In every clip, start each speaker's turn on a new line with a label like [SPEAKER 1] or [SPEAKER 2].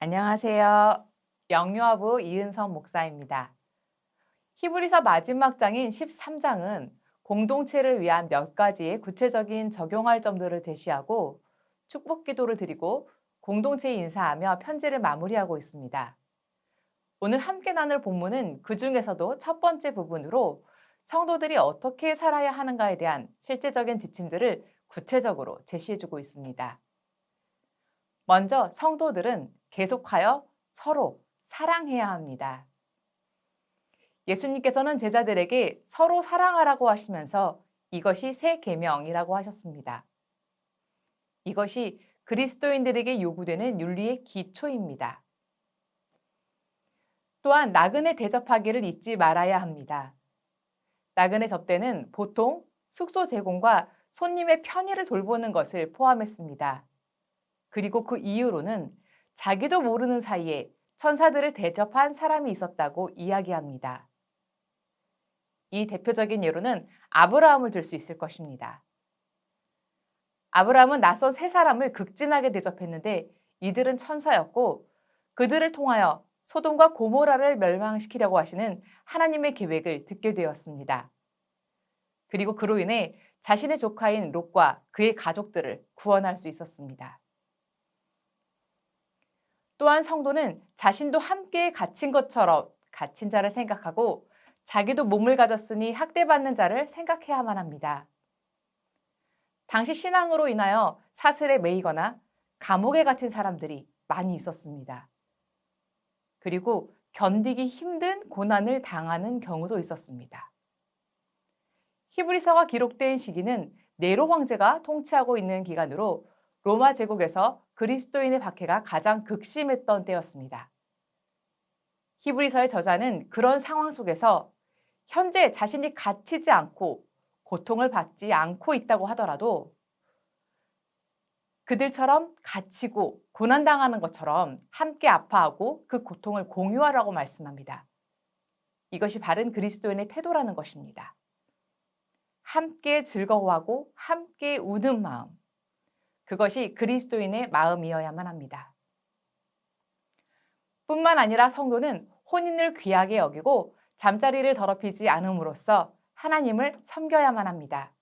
[SPEAKER 1] 안녕하세요. 영유아부 이은성 목사입니다. 히브리서 마지막 장인 13장은 공동체를 위한 몇 가지의 구체적인 적용할 점들을 제시하고 축복 기도를 드리고 공동체 인사하며 편지를 마무리하고 있습니다. 오늘 함께 나눌 본문은 그 중에서도 첫 번째 부분으로 성도들이 어떻게 살아야 하는가에 대한 실제적인 지침들을 구체적으로 제시해주고 있습니다. 먼저 성도들은 계속하여 서로 사랑해야 합니다. 예수님께서는 제자들에게 서로 사랑하라고 하시면서 이것이 새 계명이라고 하셨습니다. 이것이 그리스도인들에게 요구되는 윤리의 기초입니다. 또한 나그네 대접하기를 잊지 말아야 합니다. 나그네 접대는 보통 숙소 제공과 손님의 편의를 돌보는 것을 포함했습니다. 그리고 그 이유로는 자기도 모르는 사이에 천사들을 대접한 사람이 있었다고 이야기합니다. 이 대표적인 예로는 아브라함을 들 수 있을 것입니다. 아브라함은 낯선 세 사람을 극진하게 대접했는데 이들은 천사였고 그들을 통하여 소돔과 고모라를 멸망시키려고 하시는 하나님의 계획을 듣게 되었습니다. 그리고 그로 인해 자신의 조카인 롯과 그의 가족들을 구원할 수 있었습니다. 또한 성도는 자신도 함께 갇힌 것처럼 갇힌 자를 생각하고 자기도 몸을 가졌으니 학대받는 자를 생각해야만 합니다. 당시 신앙으로 인하여 사슬에 매이거나 감옥에 갇힌 사람들이 많이 있었습니다. 그리고 견디기 힘든 고난을 당하는 경우도 있었습니다. 히브리서가 기록된 시기는 네로 황제가 통치하고 있는 기간으로 로마 제국에서 그리스도인의 박해가 가장 극심했던 때였습니다. 히브리서의 저자는 그런 상황 속에서 현재 자신이 갇히지 않고 고통을 받지 않고 있다고 하더라도 그들처럼 갇히고 고난당하는 것처럼 함께 아파하고 그 고통을 공유하라고 말씀합니다. 이것이 바른 그리스도인의 태도라는 것입니다. 함께 즐거워하고 함께 우는 마음. 그것이 그리스도인의 마음이어야만 합니다. 뿐만 아니라 성도는 혼인을 귀하게 여기고 잠자리를 더럽히지 않음으로써 하나님을 섬겨야만 합니다.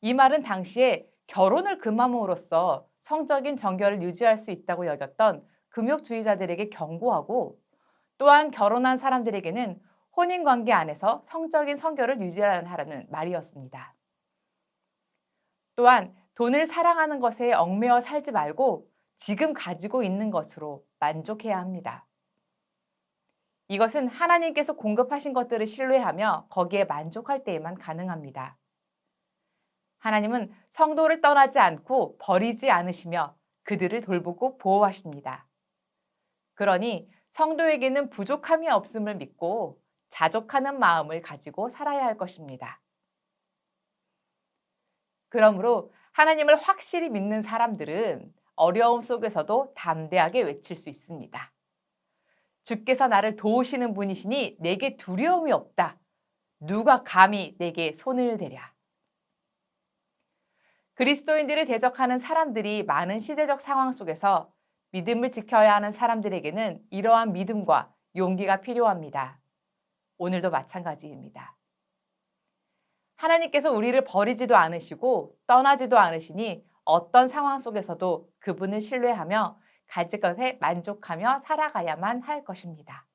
[SPEAKER 1] 이 말은 당시에 결혼을 금함으로써 성적인 정결을 유지할 수 있다고 여겼던 금욕주의자들에게 경고하고 또한 결혼한 사람들에게는 혼인 관계 안에서 성적인 성결을 유지하라는 말이었습니다. 또한 돈을 사랑하는 것에 얽매여 살지 말고 지금 가지고 있는 것으로 만족해야 합니다. 이것은 하나님께서 공급하신 것들을 신뢰하며 거기에 만족할 때에만 가능합니다. 하나님은 성도를 떠나지 않고 버리지 않으시며 그들을 돌보고 보호하십니다. 그러니 성도에게는 부족함이 없음을 믿고 자족하는 마음을 가지고 살아야 할 것입니다. 그러므로 하나님을 확실히 믿는 사람들은 어려움 속에서도 담대하게 외칠 수 있습니다. 주께서 나를 도우시는 분이시니 내게 두려움이 없다. 누가 감히 내게 손을 대랴. 그리스도인들을 대적하는 사람들이 많은 시대적 상황 속에서 믿음을 지켜야 하는 사람들에게는 이러한 믿음과 용기가 필요합니다. 오늘도 마찬가지입니다. 하나님께서 우리를 버리지도 않으시고 떠나지도 않으시니 어떤 상황 속에서도 그분을 신뢰하며 가질 것에 만족하며 살아가야만 할 것입니다.